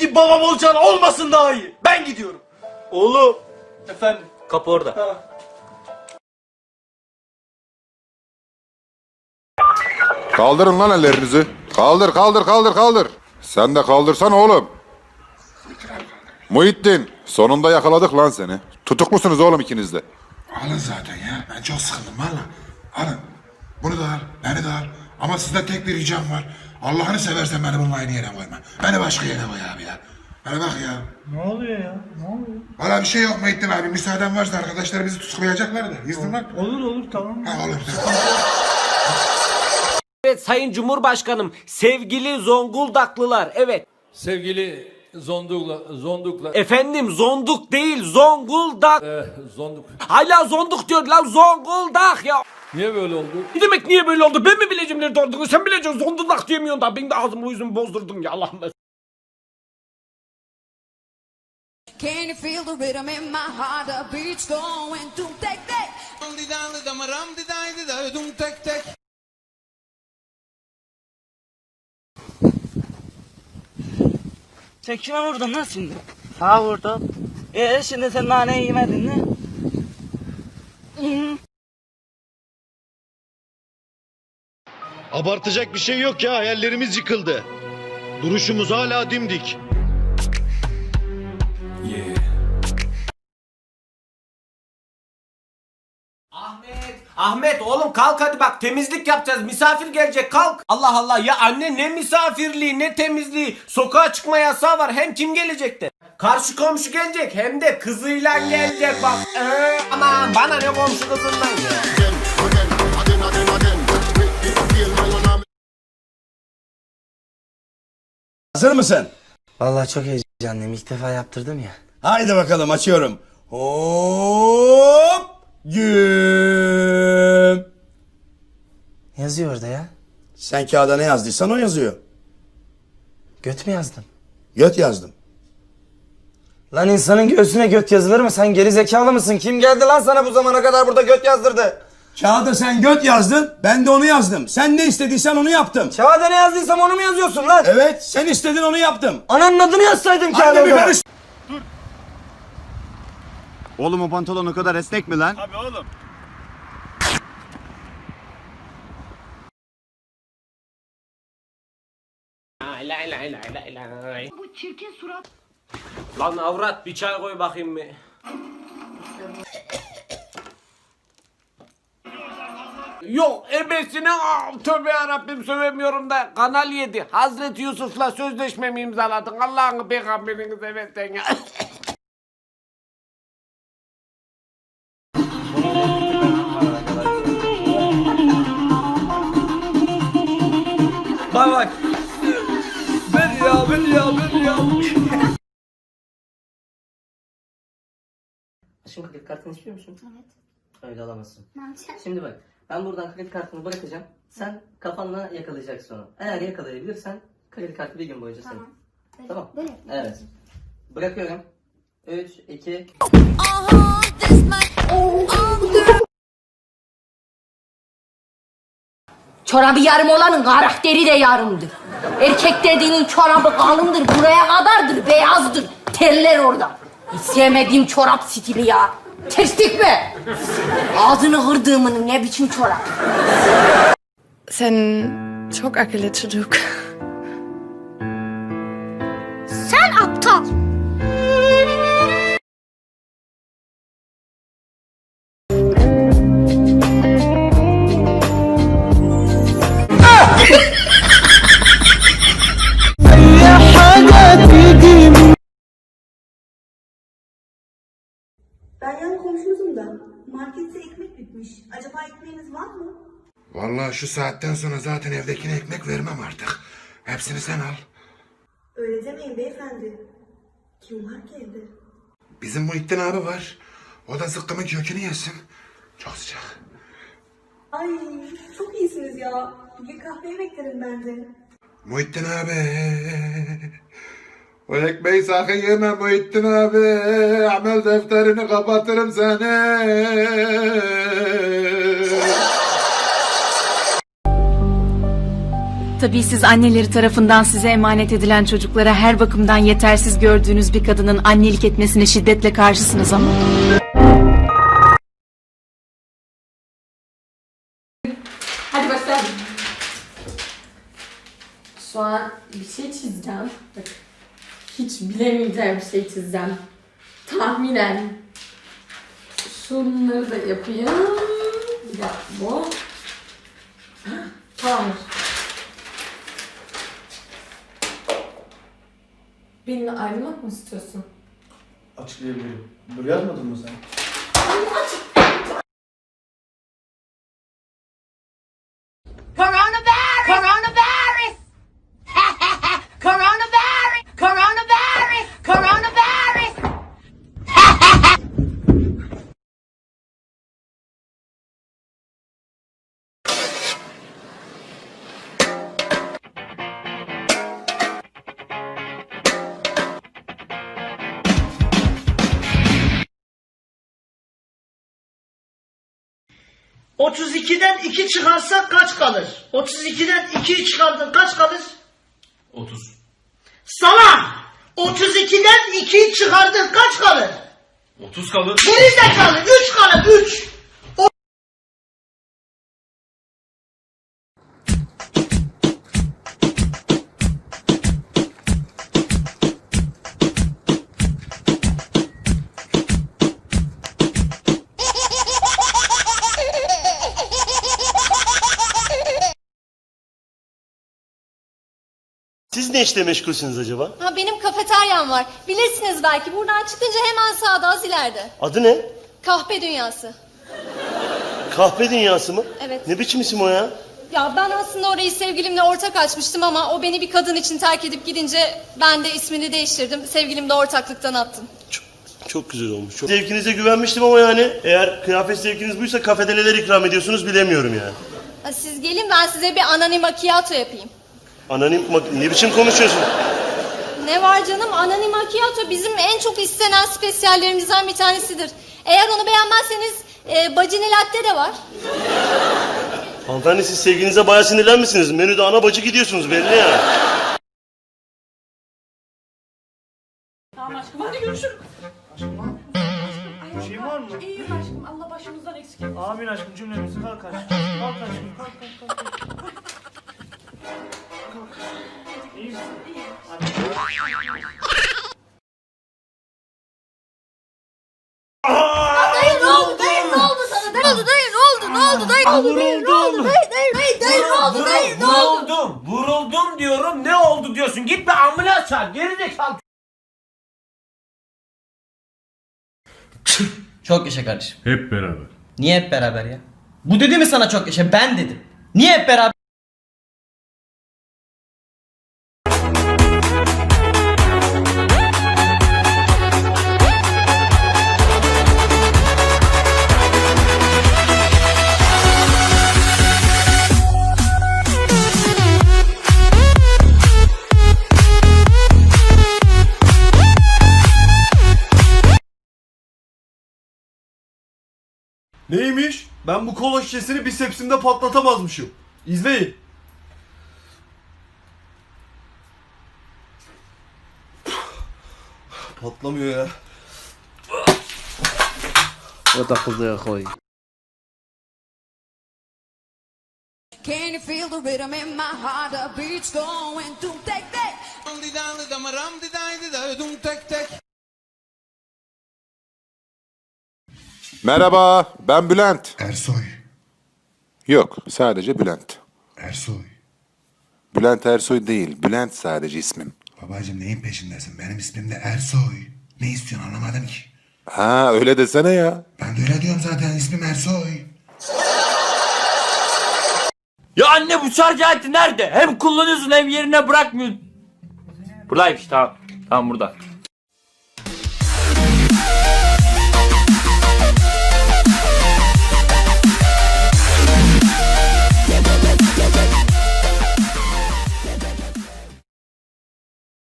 Gibi babam olacağına olmasın daha iyi. Ben gidiyorum. Oğlum. Efendim. Kapı orada. Ha. Kaldırın lan ellerinizi. Kaldır kaldır kaldır kaldır. Sen de kaldırsan oğlum. Muhittin sonunda yakaladık lan seni. Tutuklusunuz oğlum ikiniz de. Alın zaten ya. Ben çok sıkıldım valla. Alın. Bunu da al. Beni de al. Ama sizden tek bir ricam var. Allah'ını seversen beni bununla aynı yere koyma. Beni başka yere koy abi ya. Bana bak ya. Ne oluyor ya? Ne oluyor? Valla bir şey yok Muhittin abi. Müsaaden varsa arkadaşlar bizi tutuklayacaklar da. İznin var. Olur olur tamam. Ha oğlum. Evet Sayın Cumhurbaşkanım, sevgili Zonguldaklılar, evet. Sevgili Zondukla, Zondukla, Efendim Zonduk değil, Zonguldak. eh, Zonduk. Hala Zonduk diyor lan, Zonguldak ya. Niye böyle oldu? Ne demek niye böyle oldu? Ben mi bileceğim nerede olduğunu? Sen bileceksin Zonguldak diyemiyorsun da. Ben de ağzımı yüzümü bozdurdun ya Allah'ım. Can you feel the rhythm in my heart? The beat's going to take that. Sen kime vurdun lan şimdi? Ha vurdum. Ee şimdi sen naneyi yemedin mi? Abartacak bir şey yok ya hayallerimiz yıkıldı. Duruşumuz hala dimdik. Ahmet, Ahmet oğlum kalk hadi bak temizlik yapacağız. Misafir gelecek kalk. Allah Allah ya anne ne misafirliği ne temizliği. Sokağa çıkma yasağı var. Hem kim gelecek de? Karşı komşu gelecek hem de kızıyla gelecek bak. Ee, aman bana ne komşu kızından ya. Hazır mısın? Vallahi çok heyecanlıyım. İlk defa yaptırdım ya. Haydi bakalım açıyorum. Hop! Güm. Yazıyor orada ya. Sen kağıda ne yazdıysan o yazıyor. Göt mü yazdın? Göt yazdım. Lan insanın göğsüne göt yazılır mı? Sen geri zekalı mısın? Kim geldi lan sana bu zamana kadar burada göt yazdırdı? Kağıda sen göt yazdın, ben de onu yazdım. Sen ne istediysen onu yaptım. Kağıda ne yazdıysam onu mu yazıyorsun lan? Evet, sen istedin onu yaptım. Ananın adını yazsaydın kağıda. Anne bir karış. Oğlum o pantolon o kadar esnek mi lan? Lay lay lay lay lay lay. Bu çirkin surat. Lan avrat bir çay koy bakayım mı? Yok ebesine aa, tövbe yarabbim sövemiyorum da kanal 7 Hazreti Yusuf'la sözleşmemi imzaladın Allah'ını peygamberini seversen ya Bak bak Ver ya ver ya ver ya Şimdi kartını istiyor musun? Evet. Öyle alamazsın. Ne? Şimdi bak ben buradan kredi kartını bırakacağım. Sen kafanla yakalayacaksın onu. Eğer yakalayabilirsen kredi kartı bir gün boyunca senin. Tamam. Böyle, Tamam. Böyle. Evet. Bırakıyorum. 3, 2, Aha, this my old Çorabı yarım olanın karakteri de yarımdır. Erkek dediğinin çorabı kalındır, buraya kadardır, beyazdır. Terler orada. Hiç sevmediğim çorap stili ya. Terslik mi? Ağzını kırdığımın ne biçim çorap? Sen çok akıllı çocuk. Sen aptal. Ben yan komşunuzum da. Markette ekmek bitmiş. Acaba ekmeğiniz var mı? Valla şu saatten sonra zaten evdekine ekmek vermem artık. Hepsini sen al. Öyle demeyin beyefendi. Kim var ki evde? Bizim Muhittin abi var. O da zıkkımın kökünü yesin. Çok sıcak. Ay çok iyisiniz ya. Bir kahveye beklerim ben de. Muhittin abi. O ekmeği sakın yeme Muhittin abi. Amel defterini kapatırım seni. Tabii siz anneleri tarafından size emanet edilen çocuklara her bakımdan yetersiz gördüğünüz bir kadının annelik etmesine şiddetle karşısınız ama. Hadi başlayalım. Şu an bir şey çizeceğim. Bak, hiç bilemeyeceğim bir şey çizeceğim. Tahminen. Şunları da yapayım. Bir dakika bu. Tamamdır. Benimle ayrılmak mı istiyorsun? Açıklayabilirim. Böyle yazmadın mı sen? ...32'den 2 çıkarsak kaç kalır? 32'den 2'yi çıkardın kaç kalır? 30. Salak! 32'den 2'yi çıkardın kaç kalır? 30 kalır. Geri zekalı 3 kalır 3! Ne işle meşgulsünüz acaba? Ha, benim kafeteryam var. Bilirsiniz belki. Buradan çıkınca hemen sağda az ileride. Adı ne? Kahpe dünyası. Kahpe dünyası mı? Evet. Ne biçim isim o ya? Ya ben aslında orayı sevgilimle ortak açmıştım ama o beni bir kadın için terk edip gidince ben de ismini değiştirdim. Sevgilim de ortaklıktan attım. Çok, çok güzel olmuş. Çok... Zevkinize güvenmiştim ama yani eğer kıyafet zevkiniz buysa kafede neler ikram ediyorsunuz bilemiyorum yani. Ha, siz gelin ben size bir anani macchiato yapayım. Anonim ne biçim konuşuyorsun? Ne var canım anani macchiato bizim en çok istenen spesiyallerimizden bir tanesidir. Eğer onu beğenmezseniz e, bacini latte de var. Hanımefendi siz sevginize bayağı sinirlenmişsiniz. Menüde ana bacı gidiyorsunuz belli yani. Tamam aşkım hadi görüşürüz. Aşkım Bir şeyin var mı? İyiyim aşkım Allah başımızdan eksik etmesin. Amin aşkım cümlemizi kalk aşkım. Kalk aşkım kalk kalk kalk. İyi misin? Dayı ne oldu dayı ne oldu sana dayı ne oldu dayı ne oldu ne oldu dayı ne oldu dayı ne oldu dayı dayı dayı dayı ne oldu dayı ne oldu? Vuruldum. Vuruldum diyorum. Ne oldu diyorsun? Git bir ambulans çağır. Geri zekalı. Çok yaşa kardeşim. Hep beraber. Niye hep beraber ya? Bu dedi mi sana çok yaşa? Ben dedim. Niye hep beraber? Neymiş? Ben bu kola şişesini bisepsimde patlatamazmışım. İzleyin. Patlamıyor ya. O takıldı koy. Can you feel the rhythm in my heart? The beat's going to take that. Merhaba ben Bülent. Ersoy. Yok sadece Bülent. Ersoy. Bülent Ersoy değil Bülent sadece ismim. Babacım neyin peşindesin? Benim ismim de Ersoy. Ne istiyorsun anlamadım ki. Ha öyle desene ya. Ben de öyle diyorum zaten ismim Ersoy. Ya anne bu şarj aleti nerede? Hem kullanıyorsun hem yerine bırakmıyorsun. Buradaymış tamam. Tamam burada.